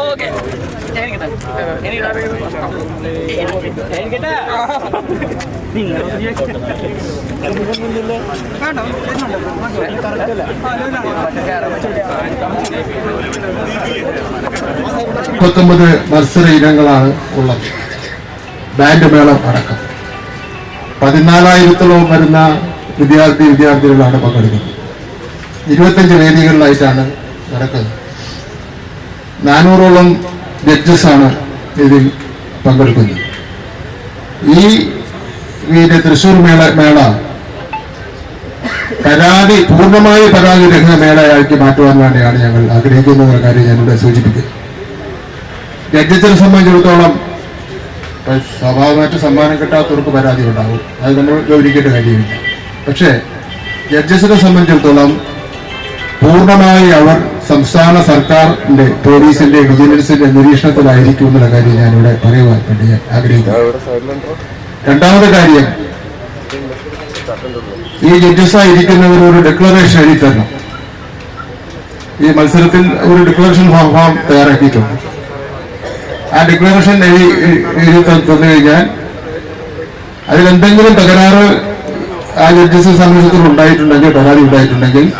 Okay മുപ്പത്തൊമ്പത് മത്സര ഇനങ്ങളാണ് ഉള്ളത്. ബാൻഡ് മേളം അടക്കം. പതിനാലായിരത്തോളം വരുന്ന വിദ്യാർത്ഥി വിദ്യാർത്ഥികളാണ് പങ്കെടുക്കുന്നത്. ഇരുപത്തഞ്ച് വേദികളിലായിട്ടാണ് നടക്കുന്നത്. നാനൂറോളം ജഡ്ജസ് ആണ് ഇതിൽ പങ്കെടുക്കുന്നത്. ഈ ഇതിന്റെ തൃശൂർ മേള മേള പരാതി പൂർണമായി പരാതി രഹിത മേളയാക്കി മാറ്റുവാൻ വേണ്ടിയാണ് ഞങ്ങൾ ആഗ്രഹിക്കുന്ന ഒരു കാര്യം ഞാനിവിടെ സൂചിപ്പിക്കുന്നത് ജഡ്ജസിനെ സംബന്ധിച്ചിടത്തോളം സ്വാഭാവികമായിട്ട് സമ്മാനം കിട്ടാത്തവർക്ക് പരാതി ഉണ്ടാവും അത് നമ്മൾ ഗൗരിക്കേണ്ട കാര്യമില്ല. പക്ഷേ ജഡ്ജസിനെ സംബന്ധിച്ചിടത്തോളം പൂർണമായി അവർ സംസ്ഥാന സർക്കാരിന്റെ പോലീസിന്റെ വിജിലൻസിന്റെ നിരീക്ഷണത്തിലായിരിക്കും എന്നുള്ള കാര്യം ഞാനിവിടെ പറയുവാൻ വേണ്ടി ഞാൻ ആഗ്രഹിക്കുന്നു. രണ്ടാമത്തെ കാര്യം ഈ ജഡ്ജസായിരിക്കുന്നവർ ഒരു ഡിക്ലറേഷൻ എഴുതി തരണം. ഈ മത്സരത്തിൽ ഒരു ഡിക്ലറേഷൻ ഫോം ഫോം തയ്യാറാക്കിയിട്ടുണ്ട്. ആ ഡിക്ലറേഷൻ എഴുതി എഴുതി തന്നു കഴിഞ്ഞാൽ അതിലെന്തെങ്കിലും തകരാറ് ആ ജഡ്ജസ് സംബന്ധിച്ചിടത്തോളം ഉണ്ടായിട്ടുണ്ടെങ്കിൽ പരാതി ഉണ്ടായിട്ടുണ്ടെങ്കിൽ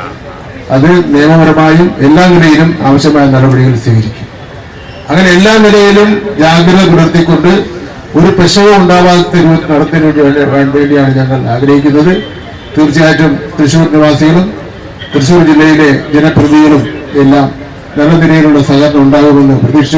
അത് നിയമപരമായും എല്ലാ നിലയിലും ആവശ്യമായ നടപടികൾ സ്വീകരിക്കും. അങ്ങനെ എല്ലാ നിലയിലും ജാഗ്രത പുലർത്തിക്കൊണ്ട് ഒരു പ്രശ്നവും ഉണ്ടാവാത്ത വേണ്ടി വേണ്ടി- വേണ്ടിയാണ് ഞങ്ങൾ ആഗ്രഹിക്കുന്നത്. തീർച്ചയായിട്ടും തൃശൂർ നിവാസികളും തൃശൂർ ജില്ലയിലെ ജനപ്രതിനിധികളും എല്ലാം നല്ല നിലയിലുള്ള സഹകരണം ഉണ്ടാകുമെന്ന് പ്രതീക്ഷിച്ചു.